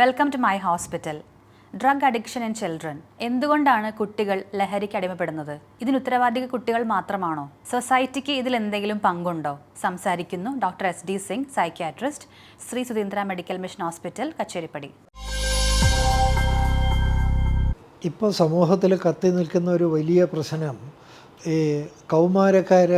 Welcome to my hospital drug addiction in children എന്തുകൊണ്ടാണ് കുട്ടികൾ ലഹരിക്ക് അടിമപ്പെടുന്നത്? ഇതിന് ഉത്തരവാദിക കുട്ടികൾ മാത്രമാണോ? സൊസൈറ്റിക്ക് ഇതിൽ എന്തെങ്കിലും പങ്കുണ്ടോ? സംസാരിക്കുന്നു doctor S D Singh psychiatrist Sree Sudheendra medical mission hospital Kacheripady. ഇപ്പോൾ സമൂഹത്തിൽ കത്തി നിൽക്കുന്ന ഒരു വലിയ പ്രശ്നം ഈ കൗമാരക്കാർ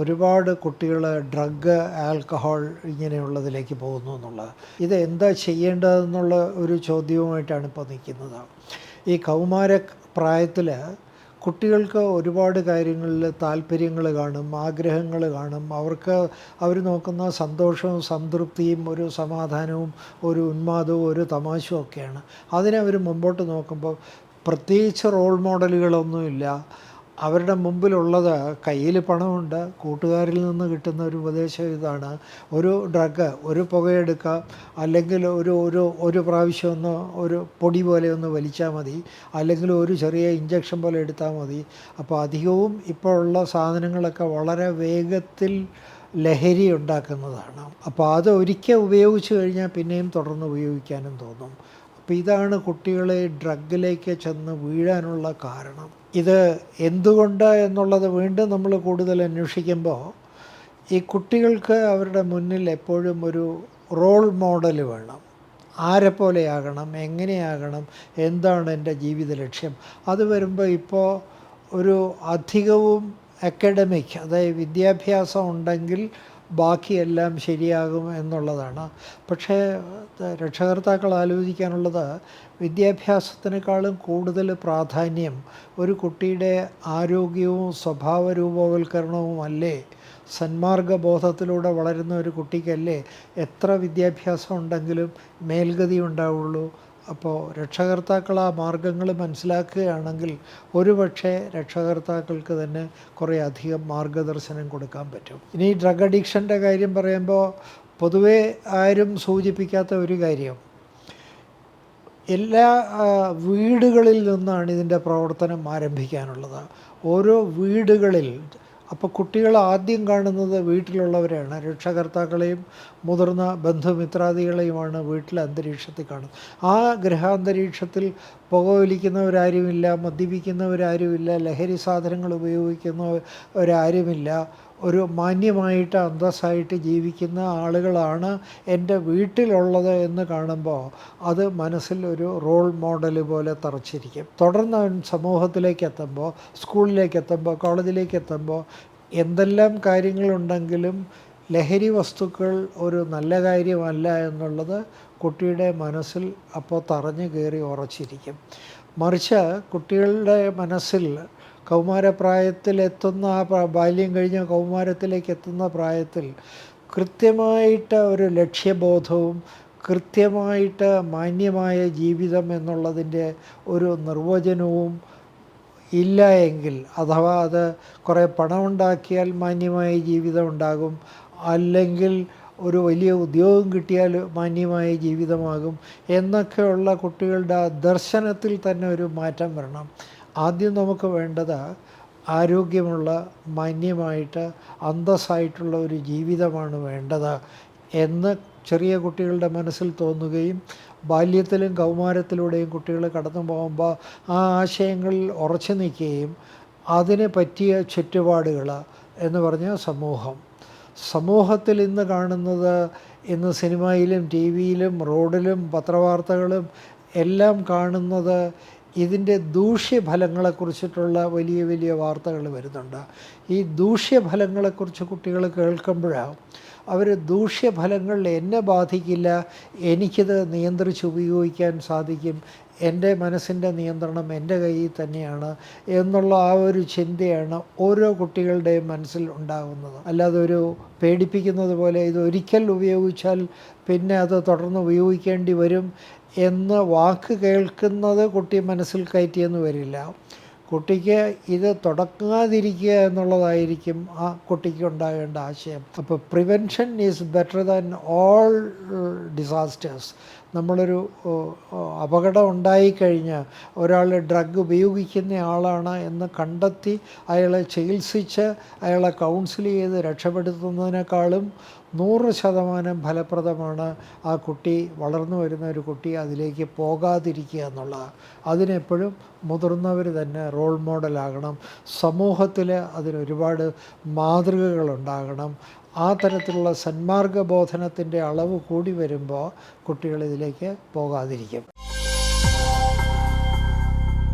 ഒരുപാട് കുട്ടികൾ ഡ്രഗ് ആൽക്കഹോൾ ഇങ്ങനെയുള്ളതിലേക്ക് പോകുന്നു എന്നുള്ളത്. ഇത് എന്താ ചെയ്യേണ്ടതെന്നുള്ള ഒരു ചോദ്യവുമായിട്ടാണ് ഇപ്പോൾ നിൽക്കുന്നത്. ഈ കൗമാര പ്രായത്തിൽ കുട്ടികൾക്ക് ഒരുപാട് കാര്യങ്ങളിൽ താല്പര്യങ്ങൾ കാണും ആഗ്രഹങ്ങൾ കാണും. അവർക്ക് അവർ നോക്കുന്ന സന്തോഷവും സംതൃപ്തിയും ഒരു സമാധാനവും ഒരു ഉന്മാദവും ഒരു തമാശയും ഒക്കെയാണ് അതിനെ അവർ മുമ്പോട്ട് നോക്കുമ്പോൾ പ്രത്യേകിച്ച് റോൾ മോഡലുകളൊന്നുമില്ല. അവരുടെ മുമ്പിലുള്ളത് കയ്യിൽ പണമുണ്ട് കൂട്ടുകാരിൽ നിന്ന് കിട്ടുന്ന ഒരു ഉപദേശം ഇതാണ്. ഒരു ഡ്രഗ് ഒരു പുകയെടുക്കുക അല്ലെങ്കിൽ ഒരു ഒരു ഒരു പ്രാവശ്യം ഒന്ന് ഒരു പൊടി പോലെ ഒന്ന് വലിച്ചാൽ മതി അല്ലെങ്കിൽ ഒരു ചെറിയ ഇഞ്ചക്ഷൻ പോലെ എടുത്താൽ മതി. അപ്പോൾ അധികവും ഇപ്പോൾ ഉള്ള സാധനങ്ങളൊക്കെ വളരെ വേഗത്തിൽ ലഹരി ഉണ്ടാക്കുന്നതാണ്. അപ്പോൾ അത് ഒരിക്കൽ ഉപയോഗിച്ച് കഴിഞ്ഞാൽ പിന്നെയും തുടർന്ന് ഉപയോഗിക്കാനും തോന്നും. അപ്പോൾ ഇതാണ് കുട്ടികളെ ഡ്രഗിലേക്ക് ചെന്ന് വീഴാനുള്ള കാരണം. ഇത് എന്തുകൊണ്ട് എന്നുള്ളത് വീണ്ടും നമ്മൾ കൂടുതൽ അന്വേഷിക്കുമ്പോൾ ഈ കുട്ടികൾക്ക് അവരുടെ മുന്നിൽ എപ്പോഴും ഒരു റോൾ മോഡൽ വേണം. ആരെപ്പോലെയാകണം എങ്ങനെയാകണം എന്താണ് എന്റെ ജീവിത ലക്ഷ്യം? അത് വരുമ്പോൾ ഇപ്പോൾ ഒരു അധികവും അക്കാഡമിക് അതായത് വിദ്യാഭ്യാസം ഉണ്ടെങ്കിൽ ബാക്കിയെല്ലാം ശരിയാകും എന്നുള്ളതാണ്. പക്ഷേ രക്ഷകർത്താക്കൾ ആലോചിക്കാനുള്ളത് വിദ്യാഭ്യാസത്തിനേക്കാളും കൂടുതൽ പ്രാധാന്യം ഒരു കുട്ടിയുടെ ആരോഗ്യവും സ്വഭാവ രൂപവൽക്കരണവും അല്ലേ സന്മാർഗ ബോധത്തിലൂടെ വളരുന്ന ഒരു കുട്ടിക്കല്ലേ എത്ര വിദ്യാഭ്യാസം ഉണ്ടെങ്കിലും മേൽഗതി ഉണ്ടാവുള്ളൂ? അപ്പോൾ രക്ഷകർത്താക്കൾ ആ മാർഗങ്ങൾ മനസ്സിലാക്കുകയാണെങ്കിൽ ഒരുപക്ഷെ രക്ഷകർത്താക്കൾക്ക് തന്നെ കുറേ അധികം മാർഗദർശനം കൊടുക്കാൻ പറ്റും. ഇനി ഡ്രഗ് അഡിക്ഷന്റെ കാര്യം പറയുമ്പോൾ പൊതുവേ ആരും സൂചിപ്പിക്കാത്ത ഒരു കാര്യം. എല്ലാ വീടുകളിൽ നിന്നാണ് ഇതിന്റെ പ്രവർത്തനം ആരംഭിക്കാനുള്ളത്. ഓരോ വീടുകളിൽ അപ്പോൾ കുട്ടികൾ ആദ്യം കാണുന്നത് വീട്ടിലുള്ളവരെയാണ്. രക്ഷകർത്താക്കളെയും മുതിർന്ന ബന്ധുമിത്രാദികളെയുമാണ് വീട്ടിലെ അന്തരീക്ഷത്തിൽ കാണുന്നത്. ആ ഗൃഹാന്തരീക്ഷത്തിൽ പുകവലിക്കുന്നവരാരുമില്ല മദ്യപിക്കുന്നവരാരുമില്ല ലഹരി സാധനങ്ങൾ ഉപയോഗിക്കുന്നവരാരുമില്ല. ഒരു മാന്യമായിട്ട് അന്തസ്സായിട്ട് ജീവിക്കുന്ന ആളുകളാണ് എന്റെ വീട്ടിലുള്ളത് എന്ന് കാണുമ്പോൾ അത് മനസ്സിൽ ഒരു റോൾ മോഡൽ പോലെ തറച്ചിരിക്കും. തുടർന്ന് അവൻ സമൂഹത്തിലേക്ക് എത്തുമ്പോൾ സ്കൂളിലേക്ക് എത്തുമ്പോൾ കോളേജിലേക്ക് എത്തുമ്പോൾ എന്തെല്ലാം കാര്യങ്ങളുണ്ടെങ്കിലും ലഹരി വസ്തുക്കൾ ഒരു നല്ല കാര്യമല്ല എന്നുള്ളത് കുട്ടിയുടെ മനസ്സിൽ അപ്പോൾ തറഞ്ഞു കയറി ഉറച്ചിരിക്കും. മറിച്ച് കുട്ടികളുടെ മനസ്സിൽ കൗമാരപ്രായത്തിലെത്തുന്ന ആ ബാല്യം കഴിഞ്ഞ കൗമാരത്തിലേക്ക് എത്തുന്ന പ്രായത്തിൽ കൃത്യമായിട്ട് ഒരു ലക്ഷ്യബോധവും കൃത്യമായിട്ട് മാന്യമായ ജീവിതം എന്നുള്ളതിന്റെ ഒരു നിർവചനവും ഇല്ല എങ്കിൽ അഥവാ അത് കുറേ പണമുണ്ടാക്കിയാൽ മാന്യമായ ജീവിതം ഉണ്ടാകും. അല്ലെങ്കിൽ ഒരു വലിയ ഉദ്യോഗം കിട്ടിയാൽ മാന്യമായ ജീവിതമാകും. എന്നൊക്കെയുള്ള കുട്ടികളുടെ ദർശനത്തിൽ തന്നെ ഒരു മാറ്റം വരണം. ആദ്യം നമുക്ക് വേണ്ടത് ആരോഗ്യമുള്ള മാന്യമായിട്ട് അന്തസ്സായിട്ടുള്ള ഒരു ജീവിതമാണ് വേണ്ടത് എന്ന് ചെറിയ കുട്ടികളുടെ മനസ്സിൽ തോന്നുകയും ബാല്യത്തിലും കൗമാരത്തിലൂടെയും കുട്ടികൾ കടന്നു പോകുമ്പോൾ ആ ആശയങ്ങളിൽ ഉറച്ചു നിൽക്കുകയും അതിന് പറ്റിയ ചുറ്റുപാടുകൾ എന്ന് പറഞ്ഞാൽ സമൂഹം. സമൂഹത്തിൽ ഇന്ന് കാണുന്നത് ഇന്ന് സിനിമയിലും ടി വിയിലും റോഡിലും പത്രവാർത്തകളും എല്ലാം കാണുന്നത് ഇതിന്റെ ദൂഷ്യഫലങ്ങളെക്കുറിച്ചിട്ടുള്ള വലിയ വലിയ വാർത്തകൾ വരുന്നുണ്ട്. ഈ ദൂഷ്യഫലങ്ങളെക്കുറിച്ച് കുട്ടികൾ കേൾക്കുമ്പോഴാണ് അവർ ദൂഷ്യഫലങ്ങൾ എന്നെ ബാധിക്കില്ല എനിക്കിത് നിയന്ത്രിച്ച് ഉപയോഗിക്കാൻ സാധിക്കും എന്റെ മനസ്സിന്റെ നിയന്ത്രണം എന്റെ കയ്യിൽ തന്നെയാണ് എന്നുള്ള ആ ഒരു ചിന്തയാണ് ഓരോ കുട്ടികളുടെയും മനസ്സിൽ ഉണ്ടാകുന്നത്. അല്ലാതെ ഒരു പേടിപ്പിക്കുന്നത് പോലെ ഇത് ഒരിക്കൽ ഉപയോഗിച്ചാൽ പിന്നെ അത് തുടർന്ന് ഉപയോഗിക്കേണ്ടി വരും എന്ന് വാക്ക് കേൾക്കുന്നത് കുട്ടി മനസ്സിൽ കയറ്റിയെന്ന് വരില്ല. കുട്ടിക്ക് ഇത് തുടങ്ങാതിരിക്കുക എന്നുള്ളതായിരിക്കും ആ കുട്ടിക്ക് ഉണ്ടാകേണ്ട ആശയം. അപ്പോൾ prevention is better than all disasters നമ്മളൊരു അപകടം ഉണ്ടായിക്കഴിഞ്ഞാൽ ഒരാൾ ഡ്രഗ് ഉപയോഗിക്കുന്ന ആളാണ് എന്ന് കണ്ടെത്തി അയാളെ ചികിത്സിച്ച് അയാളെ കൗൺസിൽ ചെയ്ത് രക്ഷപ്പെടുത്തുന്നതിനേക്കാളും നൂറ് ശതമാനം ഫലപ്രദമാണ് ആ കുട്ടി വളർന്നു വരുന്ന ഒരു കുട്ടി അതിലേക്ക് പോകാതിരിക്കുക എന്നുള്ളത് അതിനെപ്പോഴും മുതിർന്നവർ തന്നെ റോൾ മോഡലാകണം. സമൂഹത്തിൽ അതിനൊരുപാട് മാതൃകകളുണ്ടാകണം. ആ തരത്തിലുള്ള സന്മാർഗ ബോധനത്തിന്റെ അളവ് കൂടി വരുമ്പോൾ കുട്ടികൾ ഇതിലേക്ക് പോകാതിരിക്കും.